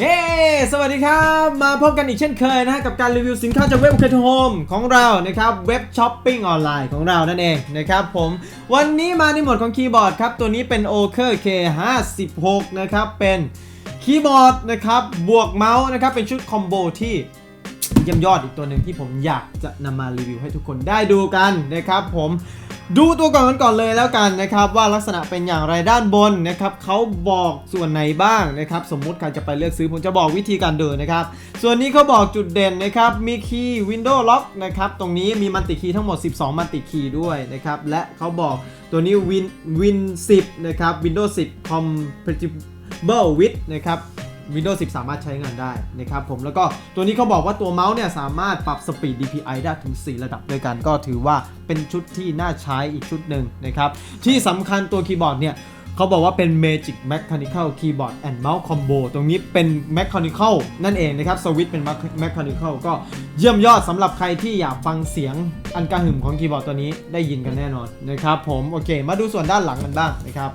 เย้ สวัสดีครับ มาพบกันอีกเช่นเคยนะฮะกับการรีวิวสินค้าจากเว็บเคทโฮมของเรานะครับเว็บช้อปปิ้งออนไลน์ของเรานั่นเองนะครับผมวันนี้มาในหมดของคีย์บอร์ดครับ ตัวนี้เป็น o k e r K56 นะครับ เป็นคีย์บอร์ดนะครับบวกเมาส์นะครับเป็นชุดคอมโบที่เยี่ยมยอดอีกตัวหนึ่งที่ผมอยากจะนำมารีวิวให้ทุกคนได้ดูกันนะครับผม ดูตัวก่อนกันก่อนเลยแล้วกันนะครับ ว่าลักษณะเป็นอย่างไรด้านบนนะครับเขาบอกส่วนไหนบ้างนะครับ สมมุติใครจะไปเลือกซื้อผมจะบอกวิธีการเดินนะครับ ส่วนนี้เขาบอกจุดเด่นนะครับมีคีย์ Windows Lock นะครับตรงนี้มีมัลติคีย์ทั้งหมด 12 มัลติคีย์ด้วยนะครับ และเขาบอกตัวนี้ Win Win 10 นะครับ Windows 10 Compatible with นะครับ Windows 10 สามารถใช้งานได้นะครับผมแล้วก็ตัวนี้เขาบอกว่าตัวเมาส์เนี่ยสามารถปรับสปีด DPI ได้ถึง 4 ระดับด้วยกัน ก็ถือว่าเป็นชุดที่น่าใช้อีกชุดหนึ่งนะครับที่สำคัญตัวคีย์บอร์ดเนี่ยเขาบอกว่าเป็น Magic Mechanical Keyboard and Mouse Combo ตรงนี้เป็น Mechanical นั่นเองนะครับสวิตเป็น Mechanical ก็เยี่ยมยอดสำหรับใครที่อยากฟังเสียงอันกระหึ่มของคีย์บอร์ดตัวนี้ได้ยินกันแน่นอนนะครับผมโอเค มาดูส่วนด้านหลังกันบ้างนะครับ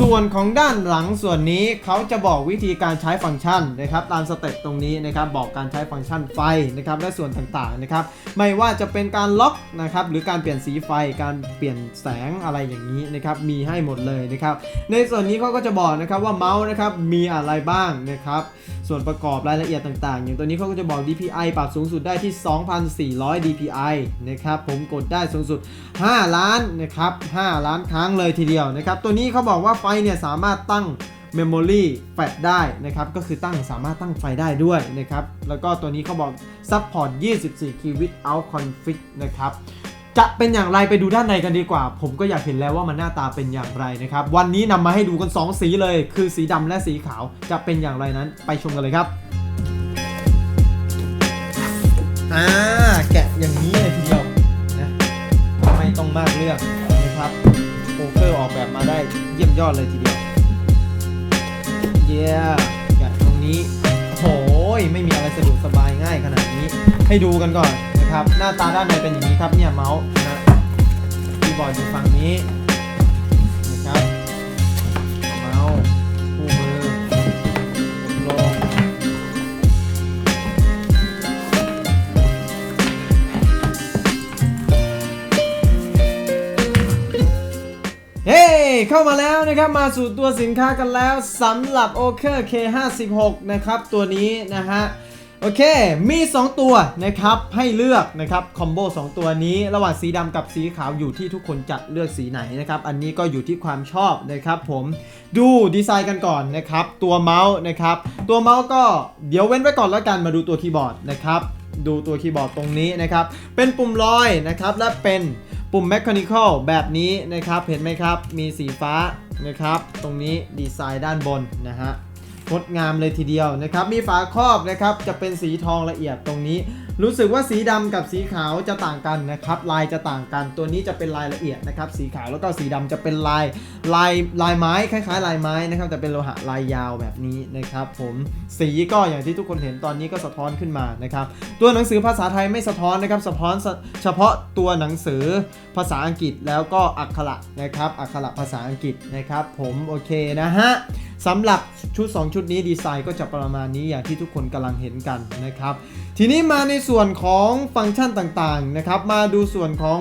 ส่วนของด้านหลังส่วนนี้เขาจะบอกวิธีการใช้ฟังก์ชันนะครับตามสเต็ปตรงนี้นะครับบอกการใช้ฟังก์ชันไฟนะครับและส่วนต่างๆนะครับไม่ว่าจะเป็นการล็อกนะครับหรือการเปลี่ยนสีไฟการเปลี่ยนแสงอะไรอย่างนี้นะครับมีให้หมดเลยนะครับในส่วนนี้เขาก็จะบอกนะครับว่าเมาส์นะครับมีอะไรบ้างนะครับส่วนประกอบรายละเอียดต่างๆ อย่างตัวนี้เขาก็จะบอก DPI ปรับสูงสุดได้ที่ 2,400 DPI นะครับผมกดได้สูงสุด 5 ล้านนะครับ5ล้านครั้งเลยทีเดียวนะครับตัวนี้เขาบอกว่าไฟเนี่ยสามารถตั้ง Memory แฟลได้นะครับ ก็คือตั้งสามารถตั้งไฟได้ด้วยนะครับ แล้วก็ตัวนี้เขาบอก Support 24 key without config นะครับจะเป็นอย่างไรไปดูด้านในกันดีกว่า ผมก็อยากเห็นแล้วว่ามันหน้าตาเป็นอย่างไรนะครับ วันนี้นำมาให้ดูกัน 2 สีเลย คือสีดำและสีขาวจะเป็นอย่างไรนั้นไปชมกันเลยครับอ่าแกะอย่างนี้เลยทีเดียวนะไม่ต้องมากเรื่องนะครับ ออกแบบมาได้เยี่ยมยอดเลยทีเดียว เย้แกะตรงนี้โอ้ยไม่มีอะไรสะดวกสบายง่ายขนาดนี้ ให้ดูกันก่อนนะครับ หน้าตาด้านในเป็นอย่างนี้ครับเนี่ยเมาส์นะคีย์บอร์ดอยู่ฝั่งนี้ เข้ามาแล้วนะครับมาสู่ตัวสินค้ากันแล้วสำหรับ o k e r K56 นะครับตัวนี้นะฮะโอเค มี 2 ตัวนะครับ ให้เลือกนะครับคอมโบ2ตัวนี้ ระหว่างสีดำกับสีขาวอยู่ที่ทุกคนจะเลือกสีไหนนะครับ อันนี้ก็อยู่ที่ความชอบนะครับ ผมดูดีไซน์กันก่อนนะครับ ตัวเมาส์นะครับ ตัวเมาส์ก็เดี๋ยวเว้นไว้ก่อนแล้วกันมาดูตัวคีย์บอร์ดนะครับ ดูตัวคีย์บอร์ดตรงนี้นะครับ เป็นปุ่มลอยนะครับและเป็น ปุ่ม Mechanical แบบนี้นะครับ เห็นไหมครับ มีสีฟ้านะครับ ตรงนี้ดีไซน์ด้านบนนะฮะ งดงามเลยทีเดียวนะครับ มีฝาครอบนะครับจะเป็นสีทองละเอียดตรงนี้ รู้สึกว่าสีดำกับสีขาวจะต่างกันนะครับ ลายจะต่างกันตัวนี้จะเป็นลายละเอียดนะครับ สีขาวแล้วก็สีดำจะเป็นลายลายลายไม้คล้ายๆ ลายไม้นะครับแต่เป็นโลหะลายยาวแบบนี้นะครับ ผมสีก็อย่างที่ทุกคนเห็นตอนนี้ก็สะท้อนขึ้นมานะครับ ตัวหนังสือภาษาไทยไม่สะท้อนนะครับสะท้อนเฉพาะตัวหนังสือภาษาอังกฤษแล้วก็อักขระนะครับอักขระภาษาอังกฤษนะครับ ผมโอเคนะฮะ สำหรับชุด 2 ชุดนี้ดีไซน์ก็จะประมาณนี้อย่างที่ทุกคนกำลังเห็นกันนะครับ ทีนี้มาในส่วนของฟังก์ชันต่างๆนะครับ มาดูส่วนของ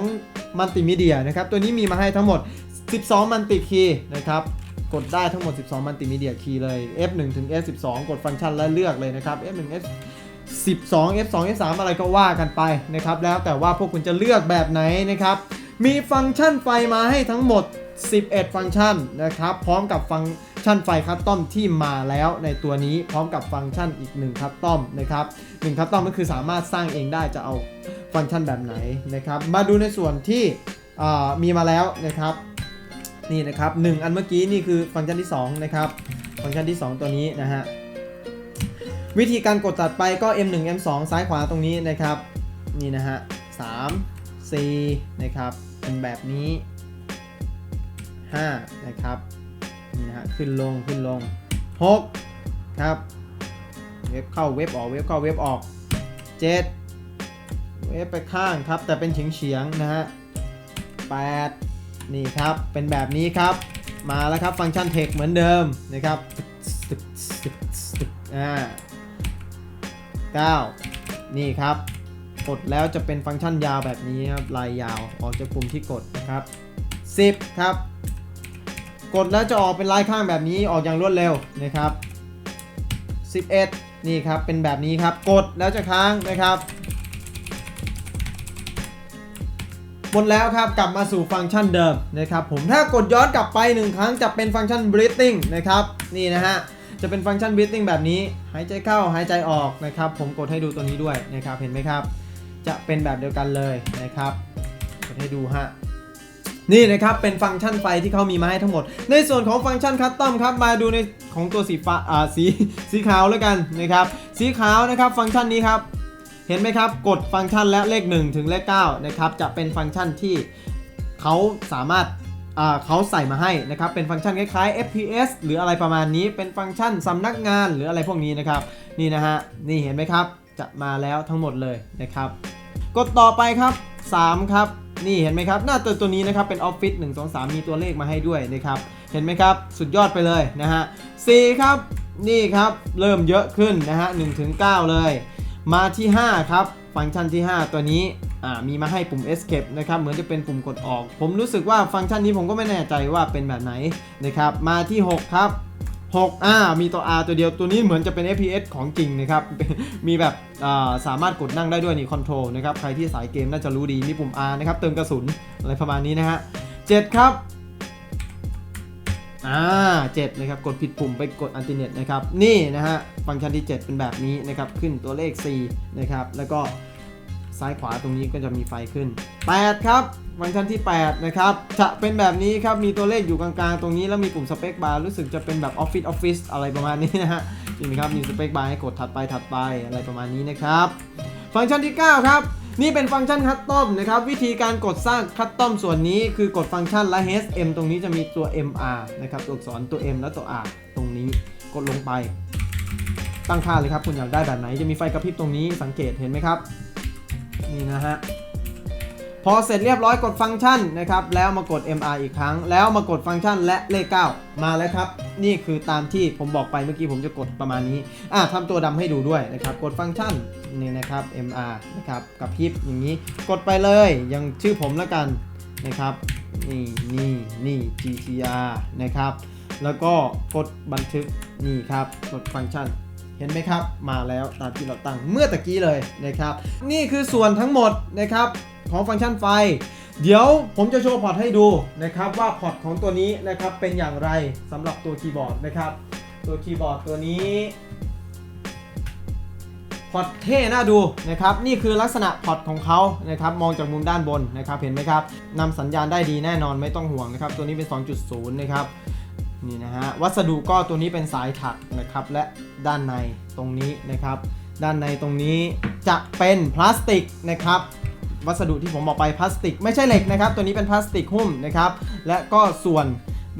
มัลติมีเดียนะครับ ตัวนี้มีมาให้ทั้งหมด 12 มัลติคีย์นะครับกดได้ทั้งหมด 12 มัลติมีเดียคีย์เลย F1 ถึง F12 กดฟังก์ชันและเลือกเลยนะครับ F1 F 12 F2 F3 อะไรก็ว่ากันไปนะครับ แล้วแต่ว่าพวกคุณจะเลือกแบบไหนนะครับ มีฟังก์ชันไฟมาให้ทั้งหมด 11 ฟังก์ชันนะครับ พร้อมกับฟังก์ ชันไฟคัสตอมที่มาแล้วในตัวนี้พร้อมกับฟังก์ชันอีก1คัสตอมนะครับ1คัสตอมก็คือสามารถสร้างเองได้จะเอาฟังก์ชันแบบไหนนะครับ มาดูในส่วนที่มีมาแล้วนะครับนี่นะครับหนึ่งอันเมื่อกี้นี่คือฟังก์ชันที่2นะครับฟังก์ชันที่ 2 ตัวนี้นะฮะวิธีการกดตัดไปก็ M1 M2 ซ้ายขวาตรงนี้นะครับ นี่นะฮะ3 4นะครับเป็นแบบนี้ 5 นะครับ นี่นะฮะขึ้นลงขึ้นลง6ครับเว็บเข้าเว็บออกเว็บเข้าเว็บออก 7 เว็บไปข้างครับ แต่เป็นเฉียงเฉียงนะฮะ8นี่ครับเป็นแบบนี้ครับ มาแล้วครับฟังก์ชันเทคเหมือนเดิมนะครับอ่าเก้านี่ครับ กดแล้วจะเป็นฟังก์ชันยาวแบบนี้ครับลายยาวออกจากปุ่มที่กดนะครับ 10 ครับ กดแล้วจะออกเป็นลายข้างแบบนี้ออกอย่างรวดเร็วนะครับ 11 นี่ครับเป็นแบบนี้ครับกดแล้วจะค้างนะครับหมดแล้วครับกลับมาสู่ฟังก์ชันเดิมนะครับผมถ้ากดย้อนกลับไปหนึ่งครั้งจะเป็นฟังก์ชัน breathing นะครับนี่นะฮะจะเป็นฟังก์ชัน breathing แบบนี้ หายใจเข้าหายใจออกนะครับผมกดให้ดูตัวนี้ด้วยนะครับเห็นไหมครับ จะเป็นแบบเดียวกันเลยนะครับกดให้ดูฮะ นี่นะครับเป็นฟังก์ชันไฟที่เขามีมาให้ทั้งหมด ในส่วนของฟังก์ชันคัสตอมครับมาดูในของตัวสีฟ้าอ่าสีสีขาวแล้วกันนะครับสีขาวนะครับฟังก์ชันนี้ครับเห็นไหมครับกดฟังก์ชันและเลข 1 ถึงเลข9นะครับจะเป็นฟังก์ชันที่เขาสามารถอ่าเขาใส่มาให้นะครับ เป็นฟังก์ชันคล้ายๆ FPS หรืออะไรประมาณนี้ เป็นฟังก์ชันสำนักงานหรืออะไรพวกนี้นะครับ นี่นะฮะ นี่เห็นไหมครับ จะมาแล้วทั้งหมดเลยนะครับ กดต่อไปครับ 3 ครับ นี่เห็นไหมครับ หน้าตัวตัวนี้นะครับเป็นออฟฟิศ1 2 3 มีตัวเลขมาให้ด้วยนะครับ เห็นไหมครับ สุดยอดไปเลยนะฮะ4ครับ นี่ครับ เริ่มเยอะขึ้นนะฮะ1ถึง9เลย มาที่ 5 ครับ ฟังก์ชันที่ 5 ตัวนี้อ่ามีมาให้ปุ่ม escape นะครับ เหมือนจะเป็นปุ่มกดออก ผมรู้สึกว่าฟังก์ชันนี้ผมก็ไม่แน่ใจว่าเป็นแบบไหนนะครับ มาที่ 6 ครับ 6อ่ามีตัว R ตัวเดียวตัวนี้เหมือนจะเป็น FPS ของจริงนะครับ มีแบบสามารถกดนั่งได้ด้วยนี่คอนโทรลนะครับ ใครที่สายเกมน่าจะรู้ดี มีปุ่ม R นะครับ เติมกระสุนอะไรประมาณนี้นะฮะ7ครับอ่า7นะครับ กดผิดปุ่มไปกดอันติเน็ตนะครับ นี่นะฮะ ฟังก์ชันที่ 7 เป็นแบบนี้นะครับ ขึ้นตัวเลข 4 นะครับ แล้วก็ ซ้ายขวาตรงนี้ก็จะมีไฟขึ้น 8 ครับฟังก์ชันที่ 8 นะครับ จะเป็นแบบนี้ครับ มีตัวเลขอยู่กลางๆ ตรงนี้แล้วมีปุ่มสเปคบาร์รู้สึกจะเป็นแบบออฟฟิศออฟฟิศอะไรประมาณนี้นะฮะนี่นะครับ มีสเปคบาร์ให้กดถัดไปถัดไปอะไรประมาณนี้นะครับ ฟังก์ชันที่ 9 ครับนี่เป็นฟังก์ชันคัสตอมนะครับ วิธีการกดสร้างคัสตอมส่วนนี้คือกดฟังก์ชันและ HM ตรงนี้จะมีตัว MR นะครับตัวอักษรตัว M และตัว R ตรงนี้กดลงไป ตั้งค่าเลยครับ คุณอยากได้แบบไหนจะมีไฟกระพริบตรงนี้สังเกตเห็นไหมครับ นี่นะฮะ พอเสร็จเรียบร้อยกดฟังก์ชันนะครับ แล้วมากด MR อีกครั้ง แล้วมากดฟังก์ชันและเลข 9 มาแล้วครับ นี่คือตามที่ผมบอกไปเมื่อกี้ผมจะกดประมาณนี้ อะทำตัวดำให้ดูด้วยนะครับ กดฟังก์ชันนี่นะครับ MR นะครับกับพิบอย่างนี้ กดไปเลยย่างชื่อผมแล้วกันนะครับนี่นี่นี่ GTR นะครับ แล้วก็กดบันทึกนี่ครับ กดฟังก์ชัน เห็นไหมครับ มาแล้วตามที่เราตั้งเมื่อตะกี้เลยนะครับ นี่คือส่วนทั้งหมดนะครับของฟังก์ชันไฟ เดี๋ยวผมจะโชว์พอร์ตให้ดูนะครับว่าพอร์ตของตัวนี้นะครับเป็นอย่างไรสำหรับตัวคีย์บอร์ดนะครับตัวคีย์บอร์ดตัวนี้พอร์ตเท่น่าดูนะครับนี่คือลักษณะพอร์ตของเขานะครับมองจากมุมด้านบนนะครับเห็นไหมครับนำสัญญาณได้ดีแน่นอนไม่ต้องห่วงนะครับตัวนี้เป็น 2.0 นะครับ นี่นะฮะวัสดุก็ตัวนี้เป็นสายถักนะครับ และด้านในตรงนี้นะครับ ด้านในตรงนี้จะเป็นพลาสติกนะครับ วัสดุที่ผมบอกไปพลาสติก ไม่ใช่เหล็กนะครับ ตัวนี้เป็นพลาสติกหุ้มนะครับ และก็ส่วน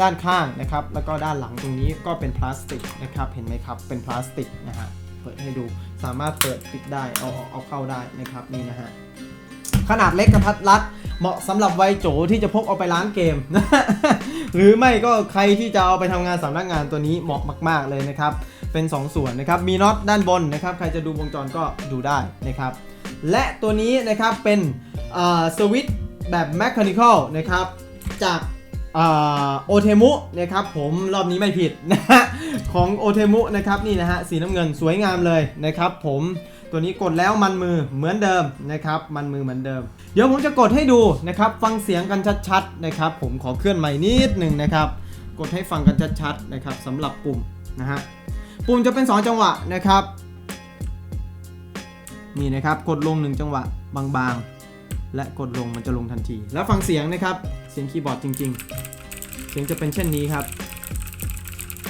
ด้านข้างนะครับ แล้วก็ด้านหลังตรงนี้ก็เป็นพลาสติกนะครับ เห็นไหมครับ เป็นพลาสติกนะฮะ เปิดให้ดู สามารถเปิดปิดได้ เอาออกเอาเข้าได้นะครับ นี่นะฮะ ขนาดเล็กกระทัดรัด เหมาะสำหรับวัยโจที่จะพกเอาไปร้านเกม หรือไม่ก็ใครที่จะเอาไปทำงานสำนักงานตัวนี้เหมาะมาก ๆ เลยนะครับ เป็น 2 ส่วนนะครับ มีน็อตด้านบนนะครับ ใครจะดูวงจรก็ดูได้นะครับ และตัวนี้นะครับเป็นสวิตช์แบบ Mechanical นะครับ จากโอเทมุนะครับผมรอบนี้ไม่ผิดนะฮะของโอเทมุนะครับนี่นะฮะสีน้ำเงินสวยงามเลยนะครับผม ตัวนี้กดแล้วมันมือเหมือนเดิมนะครับ มันมือเหมือนเดิม เดี๋ยวผมจะกดให้ดูนะครับ ฟังเสียงกันชัดๆนะครับ ผมขอเคลื่อนใหม่นิดหนึ่งนะครับ กดให้ฟังกันชัดๆนะครับสำหรับปุ่มนะฮะปุ่มจะเป็น 2 จังหวะนะครับ นี่นะครับกดลง 1 จังหวะบางๆ และกดลงมันจะลงทันที แล้วฟังเสียงนะครับ เสียงคีย์บอร์ดจริง ๆ เสียงจะเป็นเช่นนี้ครับ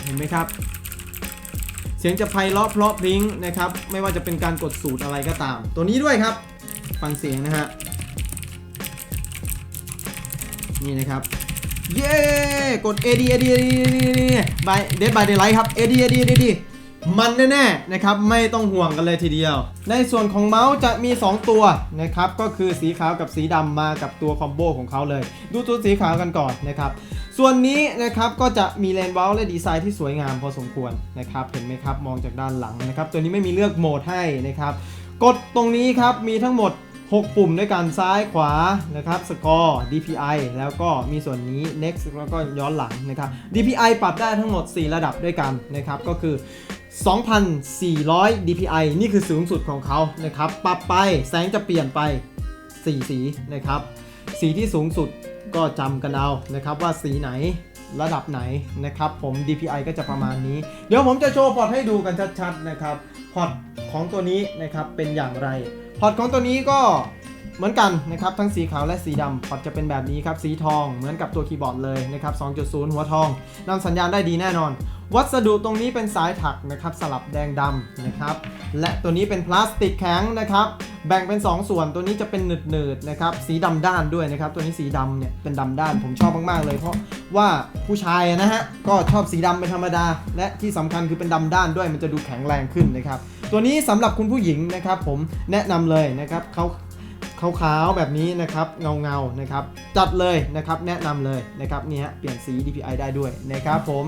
เห็นไหมครับ เสียงจะไพเราะเพราะพริ้งนะครับ ไม่ว่าจะเป็นการกดสูตรอะไรก็ตาม ตัวนี้ด้วยครับ ฟังเสียงนะฮะ นี่นะครับ เย้ กด AD AD AD AD by Dead by Daylight ครับ AD AD AD AD มันแน่ๆนะครับไม่ต้องห่วงกันเลยทีเดียว ในส่วนของเมาส์จะมี 2 ตัวนะครับก็คือสีขาวกับสีดำมากับตัวคอมโบของเขาเลย ดูตัวสีขาวกันก่อนนะครับส่วนนี้นะครับก็จะมีเลนส์เว้าและดีไซน์ที่สวยงามพอสมควรนะครับเห็นไหมครับมองจากด้านหลังนะครับตัวนี้ไม่มีเลือกโหมดให้นะครับกดตรงนี้ครับมีทั้งหมด 6 ปุ่มด้วยกันซ้ายขวานะครับสกอร์ DPI แล้วก็มีส่วนนี้ next แล้วก็ย้อนหลังนะครับ DPI ปรับได้ทั้งหมด 4 ระดับด้วยกันนะครับก็คือ 2,400 DPI นี่คือสูงสุดของเขานะครับ ปรับไปแสงจะเปลี่ยนไป 4 สีนะครับ สีที่สูงสุดก็จำกันเอานะครับว่าสีไหนระดับไหนนะครับผม DPI ก็จะประมาณนี้ เดี๋ยวผมจะโชว์พอร์ตให้ดูกันชัดๆนะครับ พอร์ตของตัวนี้นะครับเป็นอย่างไร พอร์ตของตัวนี้ก็เหมือนกันนะครับทั้งสีขาวและสีดำพอร์ตจะเป็นแบบนี้ครับ สีทองเหมือนกับตัวคีย์บอร์ดเลยนะครับ 2.0 หัวทองนำสัญญาณได้ดีแน่นอน วัสดุตรงนี้เป็นสายถักนะครับสลับแดงดำนะครับ และตัวนี้เป็นพลาสติกแข็งนะครับ แบ่งเป็น 2 ส่วนตัวนี้จะเป็นหนืดๆนะครับสีดำด้านด้วยนะครับ ตัวนี้สีดำเนี่ยเป็นดำด้านผมชอบมากๆเลย เพราะว่าผู้ชายนะฮะก็ชอบสีดำเป็นธรรมดา และที่สำคัญคือเป็นดำด้านด้วยมันจะดูแข็งแรงขึ้นนะครับ ตัวนี้สำหรับคุณผู้หญิงนะครับ ผมแนะนำเลยนะครับเขาขาวๆ แบบนี้นะครับเงาเงาๆนะครับจัดเลยนะครับแนะนำเลยนะครับเนี่ยเปลี่ยนสี DPI ได้ด้วยนะครับผม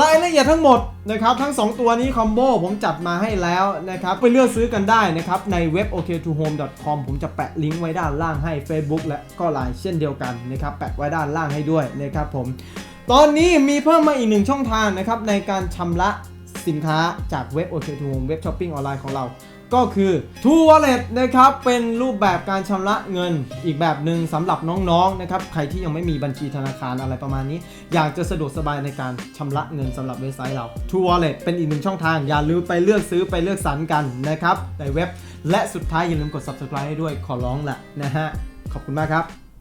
รายละเอียดทั้งหมดนะครับทั้ง 2 ตัวนี้คอมโบผมจัดมาให้แล้วนะครับไปเลือกซื้อกันได้นะครับในเว็บ ok2home.com ผมจะแปะลิงก์ไว้ด้านล่างให้ Facebook และก็ไลน์เช่นเดียวกันนะครับแปะไว้ด้านล่างให้ด้วยนะครับผม ตอนนี้มีเพิ่มมาอีกหนึ่งช่องทางนะครับในการชำระสินค้าจากเว็บ OK2Home เว็บช้อปปิ้งออนไลน์ของเรา ก็คือ True Wallet นะครับเป็นรูปแบบการชำระเงินอีกแบบหนึ่งสำหรับน้องๆนะครับใครที่ยังไม่มีบัญชีธนาคารอะไรประมาณนี้ อยากจะสะดวกสบายในการชำระเงินสำหรับเว็บไซต์เรา True Wallet เป็นอีกหนึ่งช่องทาง อย่าลืมไปเลือกซื้อไปเลือกสรรกันนะครับในเว็บ และสุดท้ายอย่าลืมกด subscribe ให้ด้วยขอร้องแหละนะฮะขอบคุณมากครับ